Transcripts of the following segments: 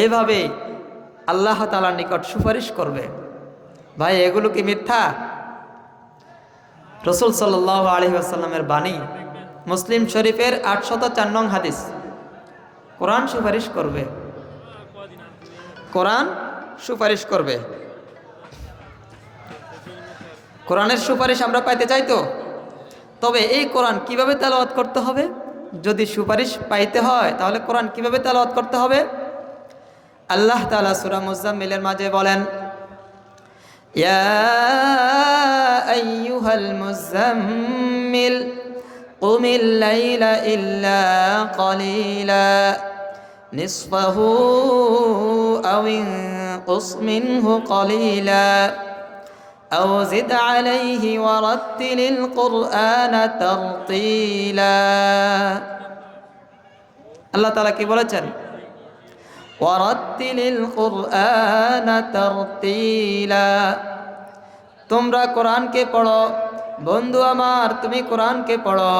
এইভাবে আল্লাহ তালার নিকট সুপারিশ করবে। ভাই, এগুলো কি মিথ্যা? রসুল সাল্লাহ আলহি আসাল্লামের বাণী, মুসলিম শরীফের আটশত চার নং হাদিস। কোরআন সুপারিশ করবে। কোরআন সুপারিশ করবে। কোরআনের সুপারিশ আমরা পাইতে চাই তো? তবে এই কোরআন কীভাবে তেলাওয়াত করতে হবে? যদি সুপারিশ পাইতে হয়, তাহলে কোরআন কীভাবে তেলাওয়াত করতে হবে? আল্লাহ তালা সুরা মুজাম্মিলের মাঝে বলেন يا أيها المزمل قم الليل إلا قليلا نصفه أو انقص منه قليلا أو زد عليه ورتل القرآن ترتيلا الله تعالى كيف বলেছেন তোমরা কোরআনকে পড়ো। বন্ধু আমার, তুমি কোরআনকে পড়ো।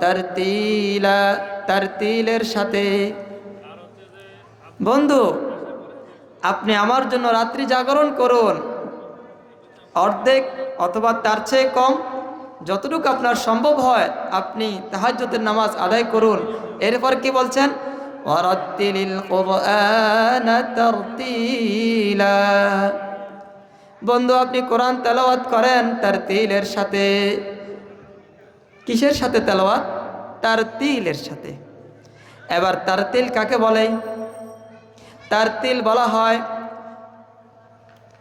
তরতিলা, তরতিলের সাথে। বন্ধু, আপনি আমার জন্য রাত্রি জাগরণ করুন। অর্ধেক অথবা তার চেয়ে কম, যতটুকু আপনার সম্ভব হয়, আপনি তাহাজ্যতের নামাজ আদায় করুন। এরপর কি বলছেন? ওয়ারাত্তিলিল কুরআনা তারতিলা। বন্ধু, আপনি কোরআন তেলাওয়াত করেন তার তিলের সাথে। কিসের সাথে তেলাওয়াত? তার তিলের সাথে। এবার তার তিল কাকে বলে? তার তিল বলা হয়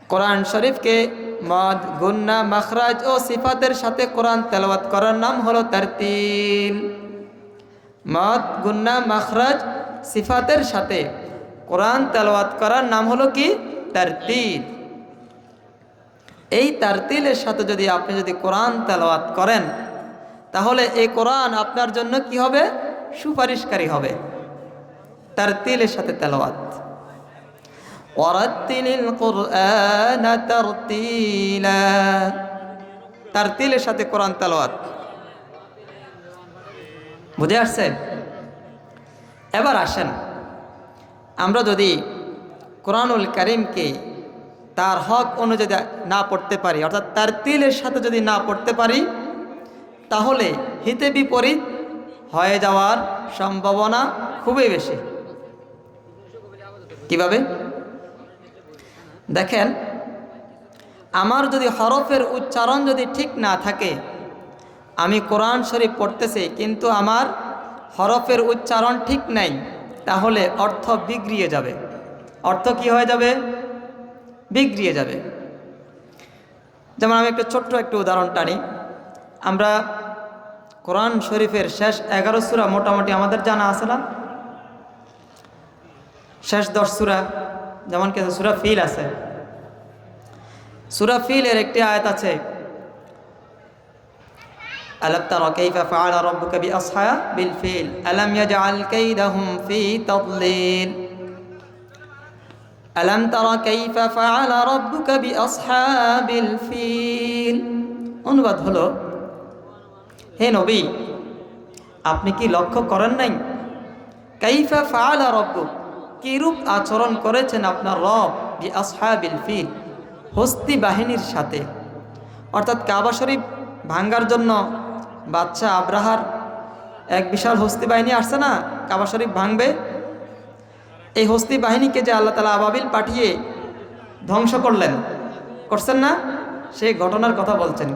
কোরআন শরীফকে মদ, গুন্না, মখরাজ ও সিফাতের সাথে কোরআন তেলাওয়াত করার নাম হলো তার তিল মদ, গুন্না, মখরাজ সিফাতের সাথে। কোরআন তেলাওয়াত করার নাম হলো কি? তারতিল। এই তারতিলের সাথে যদি আপনি যদি কোরআন তেলাওয়াত করেন, তাহলে এই কোরআন আপনার জন্য কি হবে? সুপারিশকারী হবে। তারতিলের সাথে তেলাওয়াত। কুরআন তারতিলা। তারতিলের সাথে কোরআন তেলাওয়াত। বুঝে আসছে? এবার আসেন। আমরা যদি কোরআনুল করিমকে তার হক অনুযায়ী না পড়তে পারি, অর্থাৎ তার তিলের সাথে যদি না পড়তে পারি, তাহলে হিতে বিপরীত হয়ে যাওয়ার সম্ভাবনা খুবই বেশি। কীভাবে? দেখেন, আমার যদি হরফের উচ্চারণ যদি ঠিক না থাকে, আমি কোরআন শরীফ পড়তেছি, কিন্তু আমার হরফের উচ্চারণ ঠিক নেই, তাহলে অর্থ বিগড়িয়ে যাবে। অর্থ কি হয়ে যাবে? বিগড়িয়ে যাবে। যেমন আমি একটা ছোট্ট একটু উদাহরণ টানি। আমরা কোরআন শরীফের শেষ এগারো সুরা মোটামুটি আমাদের জানা আছে না? শেষ দশ সুরা, যেমন কিছু সুরা ফিল আছে। সুরা ফিলের একটি আয়াত আছে ألم تر كيف فعل ربك بأصحاب بالفيل ألم يجعل كيدهم في تضليل ألم تر كيف فعل ربك بأصحاب الفيل অনুবাদ হলো হে নবী আপনি কি লক্ষ্য করেন নাই কাইফা ফাআলা রব্বুক কিরূপ আচরণ করেছেন আপনার রব বি আসহাবিল ফিল হস্তি বাহিনীর সাথে অর্থাৎ কাবা শরীফ ভাঙ্গার জন্য বাচ্চা আব্রাহার, এক বিশাল হস্তি বাহিনী আসছে না? কাবা শরীফ ভাঙবে? এই হস্তি বাহিনীকে যে আল্লাহ তালা আবাবিল পাঠিয়ে ধ্বংস করলেন, করছেন না? সেই ঘটনার কথা বলছেন।